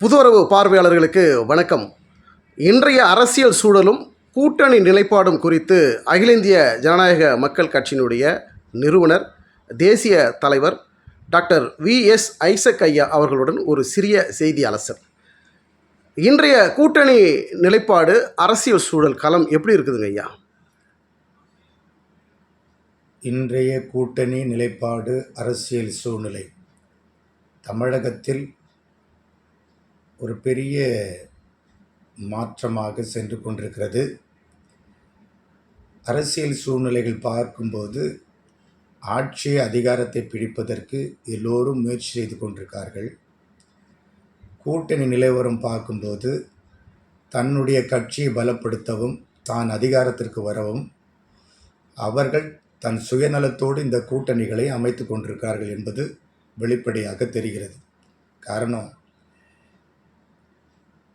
புதுவரவு பார்வையாளர்களுக்கு வணக்கம். இன்றைய அரசியல் சூழலும் கூட்டணி நிலைப்பாடும் குறித்து அகில இந்திய ஜனநாயக மக்கள் கட்சியினுடைய நிறுவனர் தேசிய தலைவர் டாக்டர் வி எஸ் ஐசக் ஐயா அவர்களுடன் ஒரு சிறிய செய்தி அலசல் இன்றைய கூட்டணி நிலைப்பாடு அரசியல் சூழல் களம் எப்படி இருக்குதுங்க ஐயா? இன்றைய கூட்டணி நிலைப்பாடு அரசியல் சூழ்நிலை தமிழகத்தில் ஒரு பெரிய மாற்றமாக சென்று கொண்டிருக்கிறது. அரசியல் சூழ்நிலைகள் பார்க்கும்போது ஆட்சி அதிகாரத்தை பிடிப்பதற்கு எல்லோரும் முயற்சி செய்து கொண்டிருக்கார்கள். கூட்டணி நிலவரம் பார்க்கும்போது தன்னுடைய கட்சியை பலப்படுத்தவும் தான் அதிகாரத்திற்கு வரவும் அவர்கள் தன் சுயநலத்தோடு இந்த கூட்டணிகளை அமைத்து கொண்டிருக்கிறார்கள் என்பது வெளிப்படையாக தெரிகிறது. காரணம்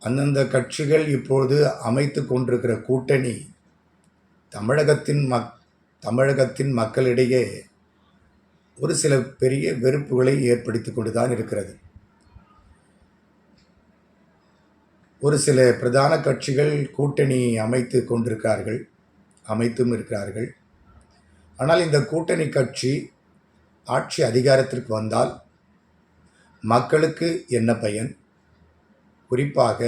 அந்தந்த கட்சிகள் இப்பொழுது அமைத்து கொண்டிருக்கிற கூட்டணி தமிழகத்தின் மக் தமிழகத்தின் மக்களிடையே ஒரு சில பெரிய வெறுப்புகளை ஏற்படுத்தி கொண்டு தான் இருக்கிறது. ஒரு சில பிரதான கட்சிகள் கூட்டணி அமைத்து கொண்டிருக்கிறார்கள் அமைத்தும் இருக்கிறார்கள். ஆனால் இந்த கூட்டணி கட்சி ஆட்சி அதிகாரத்திற்கு வந்தால் மக்களுக்கு என்ன பயன்? குறிப்பாக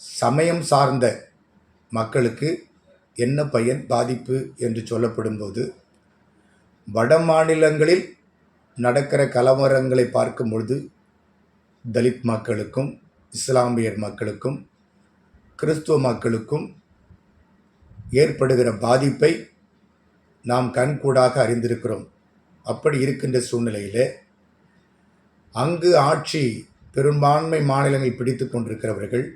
சமயம் சார்ந்த மக்களுக்கு என்ன பயன் பாதிப்பு என்று சொல்லப்படும்போது வட மாநிலங்களில் நடக்கிற கலவரங்களை பார்க்கும் பொழுது தலித் மக்களுக்கும் இஸ்லாமியர் மக்களுக்கும் கிறிஸ்துவ மக்களுக்கும் ஏற்படுகிற பாதிப்பை நாம் கண்கூடாக அறிந்திருக்கிறோம். அப்படி இருக்கின்ற சூழ்நிலையில் அங்கு ஆட்சி பெரும்பான்மை மாநிலங்கள் பிடித்து கொண்டிருக்கிறவர்கள்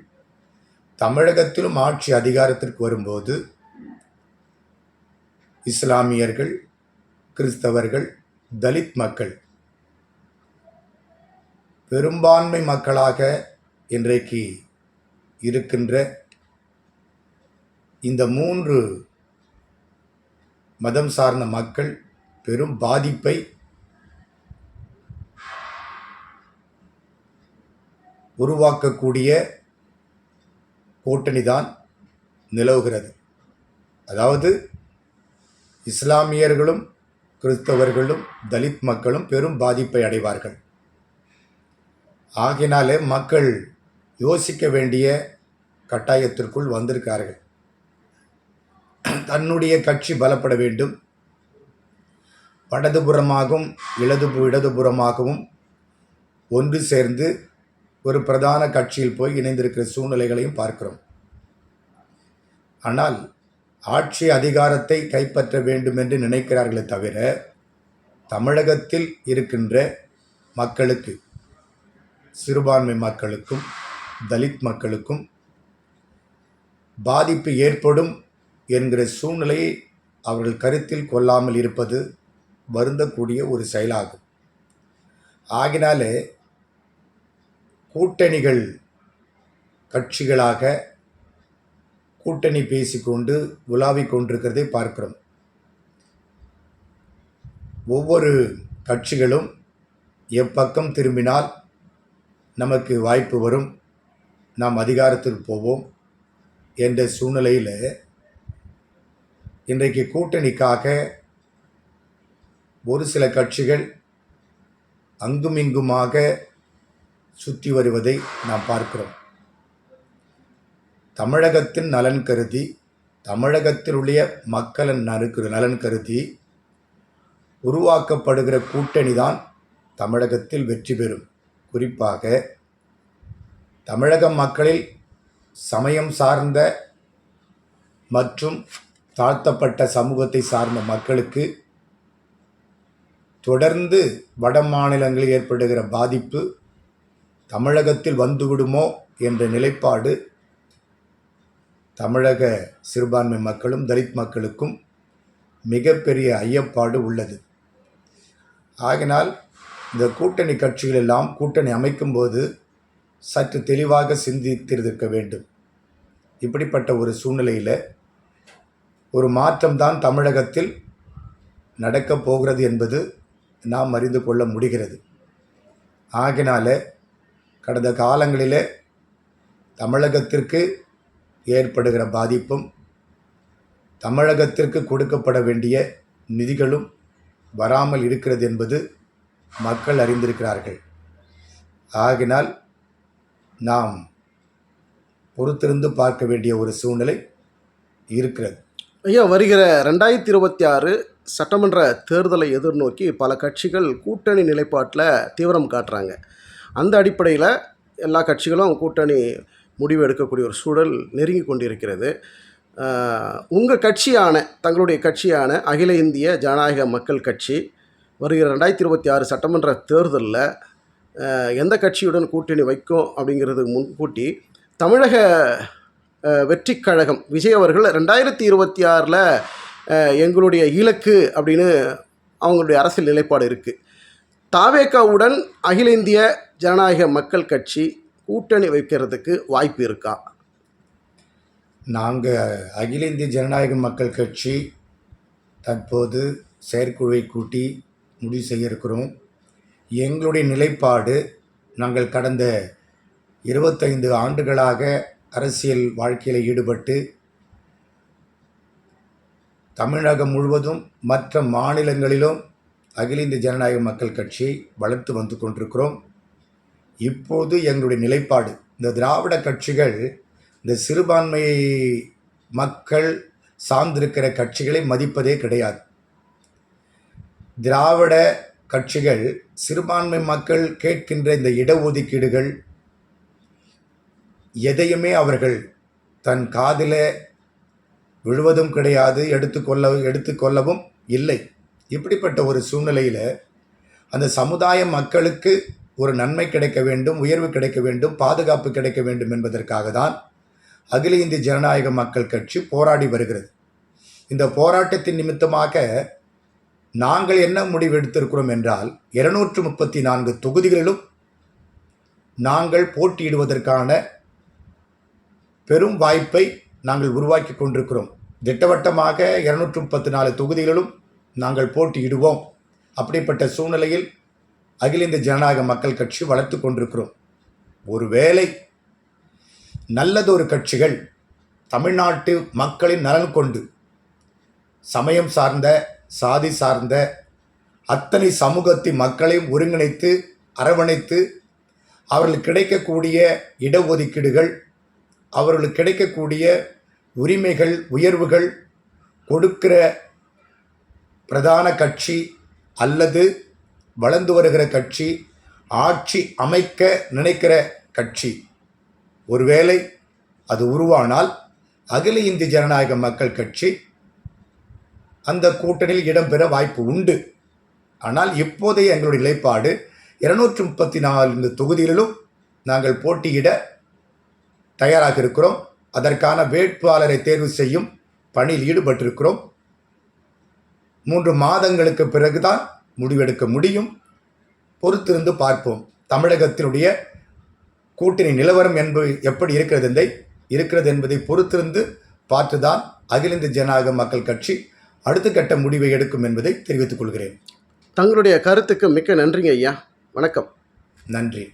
தமிழகத்திலும் ஆட்சி அதிகாரத்திற்கு வரும்போது இஸ்லாமியர்கள் கிறிஸ்தவர்கள் தலித் மக்கள் பெரும்பான்மை மக்களாக இன்றைக்கு இருக்கின்ற இந்த மூன்று மதம் சார்ந்த மக்கள் பெரும் பாதிப்பை உருவாக்கக்கூடிய கூட்டணி தான் நிலவுகிறது. அதாவது இஸ்லாமியர்களும் கிறிஸ்தவர்களும் தலித் மக்களும் பெரும் பாதிப்பை அடைவார்கள். ஆகினாலே மக்கள் யோசிக்க வேண்டிய கட்டாயத்திற்குள் வந்திருக்கார்கள் தன்னுடைய கட்சி பலப்பட வேண்டும். வடதுபுறமாகவும் இடது இடதுபுறமாகவும் ஒன்று சேர்ந்து ஒரு பிரதான கட்சியில் போய் இணைந்திருக்கிற சூழ்நிலைகளையும் பார்க்கிறோம். ஆனால் ஆட்சி அதிகாரத்தை கைப்பற்ற வேண்டும் என்று நினைக்கிறார்களே தவிர தமிழகத்தில் இருக்கின்ற மக்களுக்கு சிறுபான்மை மக்களுக்கும் தலித் மக்களுக்கும் பாதிப்பு ஏற்படும் என்கிற சூழ்நிலையை அவர்கள் கருத்தில் கொள்ளாமல் இருப்பது வருந்தக்கூடிய ஒரு செயலாகும். ஆகினாலே கூட்டணிகள் கட்சிகளாக கூட்டணி பேசிக்கொண்டு உலாவிக் கொண்டிருக்கிறதை பார்க்கிறோம். ஒவ்வொரு கட்சிகளும் எப்பக்கம் திரும்பினால் நமக்கு வாய்ப்பு வரும். நாம் அதிகாரத்தில் போவோம் என்ற சூழ்நிலையில் இன்றைக்கு கூட்டணிக்காக ஒரு சில கட்சிகள் அங்குமிங்குமாக சுற்றி வருவதை நாம் பார்க்கிறோம். தமிழகத்தின் நலன் கருதி தமிழகத்திலுடைய மக்களின் நறுக்கு நலன் கருதி உருவாக்கப்படுகிற கூட்டணி தான் தமிழகத்தில் வெற்றி பெறும். குறிப்பாக தமிழக மக்களில் சமயம் சார்ந்த மற்றும் தாழ்த்தப்பட்ட சமூகத்தை சார்ந்த மக்களுக்கு தொடர்ந்து வட மாநிலங்களில் ஏற்படுகிற பாதிப்பு தமிழகத்தில் வந்துவிடுமோ என்ற நிலைப்பாடு தமிழக சிறுபான்மை மக்களும் தலித் மக்களுக்கும் மிகப்பெரிய ஐயப்பாடு உள்ளது. ஆகினால் இந்த கூட்டணி கட்சிகள் எல்லாம் கூட்டணி அமைக்கும்போது சற்று தெளிவாக சிந்தித்திருக்க வேண்டும். இப்படிப்பட்ட ஒரு சூழ்நிலையில் ஒரு மாற்றம்தான் தமிழகத்தில் நடக்கப் போகிறது என்பது நாம் அறிந்து கொள்ள முடிகிறது. ஆகினால கடந்த காலங்களிலே தமிழகத்திற்கு ஏற்படுகிற பாதிப்பும் தமிழகத்திற்கு கொடுக்கப்பட வேண்டிய நிதிகளும் வராமல் இருக்கிறது என்பது மக்கள் அறிந்திருக்கிறார்கள். ஆகினால் நாம் பொறுத்திருந்து பார்க்க வேண்டிய ஒரு சூழ்நிலை இருக்கிறது. ஐயா வருகிற ரெண்டாயிரத்தி இருபத்தி ஆறு சட்டமன்ற தேர்தலை எதிர்நோக்கி பல கட்சிகள் கூட்டணி நிலைப்பாட்டில் தீவிரம் காட்டுறாங்க. அந்த அடிப்படையில் எல்லா கட்சிகளும் கூட்டணி முடிவு எடுக்கக்கூடிய ஒரு சூழல் நெருங்கி கொண்டிருக்கிறது. உங்கள் கட்சியான தங்களுடைய கட்சியான அகில இந்திய ஜனநாயக மக்கள் கட்சி வருகிற ரெண்டாயிரத்தி இருபத்தி ஆறு சட்டமன்ற தேர்தலில் எந்த கட்சியுடன் கூட்டணி வைக்கும் அப்படிங்கிறது முன்கூட்டி தமிழக வெற்றிக்கழகம் கழகம் விஜய் அவர்கள் ரெண்டாயிரத்தி இருபத்தி ஆறில் எங்களுடைய இலக்கு அப்படின்னு அவங்களுடைய அரசியல் நிலைப்பாடு இருக்குது தாவேக்காவுடன் அகில இந்திய ஜனநாயக மக்கள் கட்சி கூட்டணி வைக்கிறதுக்கு வாய்ப்பு இருக்கா? நாங்கள் அகில இந்திய ஜனநாயக மக்கள் கட்சி தற்போது செயற்குழுவை கூட்டி முடிவு செய்ய இருக்கிறோம். எங்களுடைய நிலைப்பாடு நாங்கள் கடந்த இருபத்தைந்து ஆண்டுகளாக அரசியல் வாழ்க்கையில் ஈடுபட்டு தமிழகம் முழுவதும் மற்ற மாநிலங்களிலும் அகில இந்திய ஜனநாயக மக்கள் கட்சி வளர்த்து வந்து கொண்டிருக்கிறோம். இப்போது எங்களுடைய நிலைப்பாடு. இந்த திராவிட கட்சிகள் இந்த சிறுபான்மை மக்கள் சார்ந்திருக்கிற கட்சிகளை மதிப்பதே கிடையாது. திராவிட கட்சிகள் சிறுபான்மை மக்கள் கேட்கின்ற இந்த இடஒதுக்கீடுகள் எதையுமே அவர்கள் தன் காதில் விழுவதும் கிடையாது எடுத்துக்கொள்ள எடுத்துக்கொள்ளவும் இல்லை. இப்படிப்பட்ட ஒரு சூழ்நிலையில் அந்த சமுதாய மக்களுக்கு ஒரு நன்மை கிடைக்க வேண்டும் உயர்வு கிடைக்க வேண்டும் பாதுகாப்பு கிடைக்க வேண்டும் என்பதற்காக தான் அகில இந்திய ஜனநாயக மக்கள் கட்சி போராடி வருகிறது. இந்த போராட்டத்தின் நிமித்தமாக நாங்கள் என்ன முடிவெடுத்திருக்கிறோம் என்றால் இருநூற்று முப்பத்தி நான்கு தொகுதிகளிலும் நாங்கள் போட்டியிடுவதற்கான பெரும் வாய்ப்பை நாங்கள் உருவாக்கி கொண்டிருக்கிறோம். திட்டவட்டமாக இருநூற்று முப்பத்தி நாலு தொகுதிகளிலும் நாங்கள் போட்டியிடுவோம். அப்படிப்பட்ட சூழ்நிலையில் அகில இந்திய ஜனநாயக மக்கள் கட்சி வளர்த்து கொண்டிருக்கிறோம். ஒருவேளை நல்லதொரு கட்சிகள் தமிழ்நாட்டு மக்களின் நலன் கொண்டு சமயம் சார்ந்த சாதி சார்ந்த அத்தனை சமூகத்தின் மக்களையும் ஒருங்கிணைத்து அரவணைத்து அவர்களுக்கு கிடைக்கக்கூடிய இடஒதுக்கீடுகள் அவர்களுக்கு கிடைக்கக்கூடிய உரிமைகள் உயர்வுகள் கொடுக்கிற பிரதான கட்சி அல்லது வளர்ந்து வருகிற கட்சி ஆட்சி அமைக்க நினைக்கிற கட்சி. ஒருவேளை அது உருவானால் அகில இந்திய ஜனநாயக மக்கள் கட்சி அந்த கூட்டணியில் இடம்பெற வாய்ப்பு உண்டு. ஆனால் இப்போதைய எங்களுடைய நிலைப்பாடு இருநூற்றி முப்பத்தி நான்கு தொகுதிகளிலும் நாங்கள் போட்டியிட தயாராக இருக்கிறோம். அதற்கான வேட்பாளரை தேர்வு செய்யும் பணியில் ஈடுபட்டிருக்கிறோம். மூன்று மாதங்களுக்கு பிறகுதான் முடிவெடுக்க முடியும். பொறுத்திருந்து பார்ப்போம். தமிழகத்தினுடைய கூட்டணி நிலவரம் என்பது எப்படி இருக்கிறது என்பதை இருக்கிறது என்பதை பொறுத்திருந்து பார்த்துதான் அகில இந்திய ஜனநாயக மக்கள் கட்சி அடுத்த கட்ட முடிவை எடுக்கும் என்பதை தெரிவித்துக் கொள்கிறேன். தங்களுடைய கருத்துக்கு மிக்க நன்றிங்க ஐயா. வணக்கம். நன்றி.